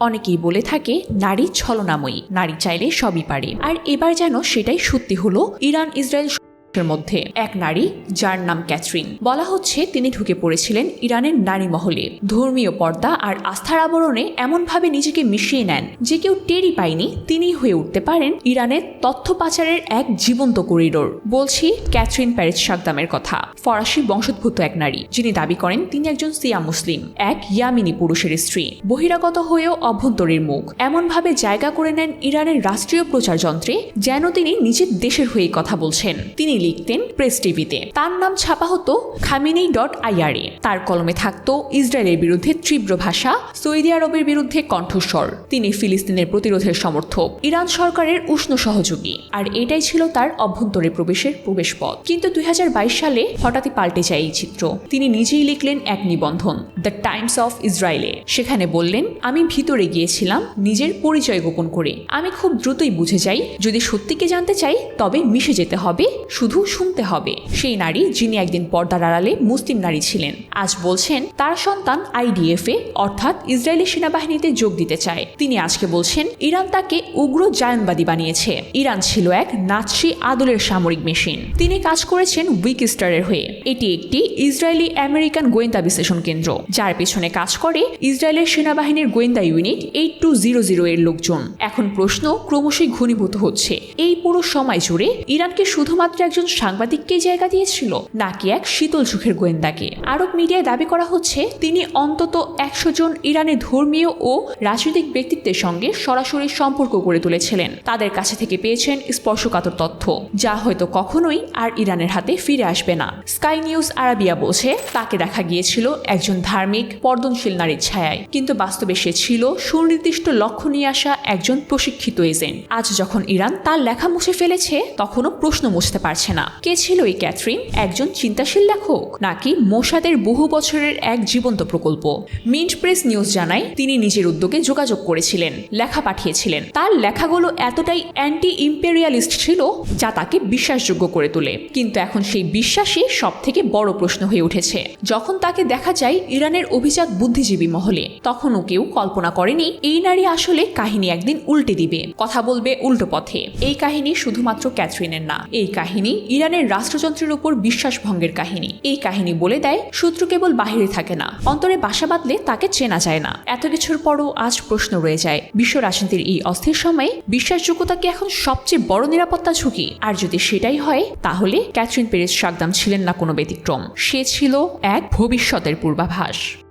অনেকেই বলে থাকে, নারী ছলনাময়ী, নারী চাইলে সবই পারে। আর এবার যেন সেটাই সত্যি হলো ইরান ইসরায়েল সংঘর্ষের মধ্যে। এক নারী, যার নাম ক্যাথরিন। বলা হচ্ছে তিনি ঢুকে পড়েছিলেন ইরানের নারী মহলে। ধর্মীয় পর্দা আর আস্থার আবরণে এমনভাবে নিজেকে মিশিয়ে নেন যে কেউ টেরি পায়নি তিনি হয়ে উঠতে পারেন ইরানের তথ্য পাচারের এক জীবন্ত করিডোর। বলছি ক্যাথরিন প্যারিস সাকদামের কথা। ফরাসি বংশোদ্ভূত এক নারী। যিনি দাবি করেন তিনি একজন সিয়া মুসলিম, এক ইয়ামিনী পুরুষের স্ত্রী। বহিরাগত হয়েও অভ্যন্তরীর মুখ। এমনভাবে জায়গা করে নেন ইরানের রাষ্ট্রীয় প্রচার যন্ত্রে যেন তিনি নিজের দেশের হয়ে কথা বলছেন। তিনি লিখতেন প্রেস টিভিতে তার নাম ছাপা হতো খামিনি ডট আইআরএ তার কলমে থাকতো ইসরায়েলের বিরুদ্ধে তীব্র ভাষা, সৌদি আরবের বিরুদ্ধে কণ্ঠস্বর। তিনি ফিলিস্তিনের প্রতিরোধের সমর্থক, ইরান সরকারের উষ্ণ সহযোগী। আর এটাই ছিল তার অভ্যন্তরে প্রবেশের প্রবেশপথ। কিন্তু দুই সালে হঠাৎই পাল্টে যায় এই চিত্র। তিনি নিজেই লিখলেন এক নিবন্ধন দ্য টাইমস অফ ইসরায়েলে সেখানে বললেন, আমি ভিতরে গিয়েছিলাম নিজের পরিচয় গোপন করে। আমি খুব দ্রুতই বুঝে যাই। যদি সত্যিকে জানতে চাই, তবে মিশে যেতে হবে। শুধু শুনতে হবে। সেই নারী যিনি একদিন পর্দার আড়ালে মুসলিম নারী ছিলেন। আজ বলছেন, তার সন্তান আইডিএফ এ অর্থাৎ ইসরায়েলি সেনাবাহিনীতে যোগ দিতে চায়। তিনি আজকে বলছেন, ইরান তাকে উগ্র জায়নবাদী বানিয়েছে। ইরান ছিল এক নাৎসি আদলের সামরিক মেশিন। তিনি কাজ করেছেন উইক স্টারের হয়ে। এটি একটি ইসরায়েলি আমেরিকান গোয়েন্দা বিশ্লেষণ কেন্দ্র, যার পেছনে কাজ করে ইসরায়েলের সেনাবাহিনীর গোয়েন্দা unit eight two zero zero এর লোকজন। এখন প্রশ্ন ক্রমশই ঘনীভূত হচ্ছে। এই পুরো সময় জুড়ে ইরানকে শুধুমাত্র একজন সাংবাদিককেই জায়গা দিয়েছিল, নাকি এক শীতল চোখের গোয়েন্দাকে। আরব মিডিয়ায় দাবি করা হচ্ছে, তিনি অন্তত একশো জন ইরানের ধর্মীয় ও রাজনৈতিক ব্যক্তিত্বের সঙ্গে সরাসরি সম্পর্ক গড়ে তুলেছিলেন। তাদের কাছে থেকে পেয়েছেন স্পর্শকাতর তথ্য, যা হয়তো কখনোই আর ইরানের হাতে ফিরে আসবে না। স্কাই নিউজ আরাবিয়া বলছে, তাকে দেখা গিয়েছিল একজন ধার্মিক, পর্দনশীল নারীর ছায়ায়। কিন্তু বাস্তবে সে ছিল সুনির্দিষ্ট লক্ষ্য নিয়ে আসা একজন প্রশিক্ষিত এজেন্ট। আজ যখন ইরান তার লেখা মুছে ফেলেছে, তখনও প্রশ্ন মুছতে পারছে না। কে ছিল এই ক্যাথরিন? একজন চিন্তাশীল লেখক, নাকি মোসাদের বহু বছরের এক জীবন্ত প্রকল্প? মিন্ট প্রেস নিউজ জানায়, তিনি নিজের উদ্যোগে যোগাযোগ করেছিলেন, লেখা পাঠিয়েছিলেন। তার লেখাগুলো এতটাই অ্যান্টি ইম্পেরিয়ালিস্ট ছিল যা তাকে বিশ্বাসযোগ্য করে তোলে। কিন্তু এখন সেই বিশ্বাসই সব থেকে বড় প্রশ্ন হয়ে উঠেছে। যখন তাকে দেখা যায় ইরানের অভিজাত বুদ্ধিজীবী মহলে, তখনও কেউ কল্পনা করেনি এই নারী আসলে কাহিনী একদিন উল্টে দিবে। কথা বলবে উল্টো পথে। এই কাহিনী শুধুমাত্র ক্যাথরিনের না, এই কাহিনী ইরানের রাষ্ট্রযন্ত্রের উপর বিশ্বাস ভঙ্গের কাহিনী। এই কাহিনী বলে দেয়, শত্রু কেবল বাহিরে থাকে না, অন্তরে বাসা বাঁধলে তাকে চেনা যায় না। এত কিছুর পরও আজ প্রশ্ন রয়ে যায়, বিশ্ব রাজনীতির এই অস্থির সময়ে বিশ্বাসযোগ্যতা কি এখন সবচেয়ে বড় নিরাপত্তা ঝুঁকি? আর যদি সেটাই হয়, তাহলে ক্যাথরিন পেরেস সাকদাম ছিলেন না কোনো ব্যতিক্রম। সে ছিল এক ভবিষ্যতের পূর্বাভাস।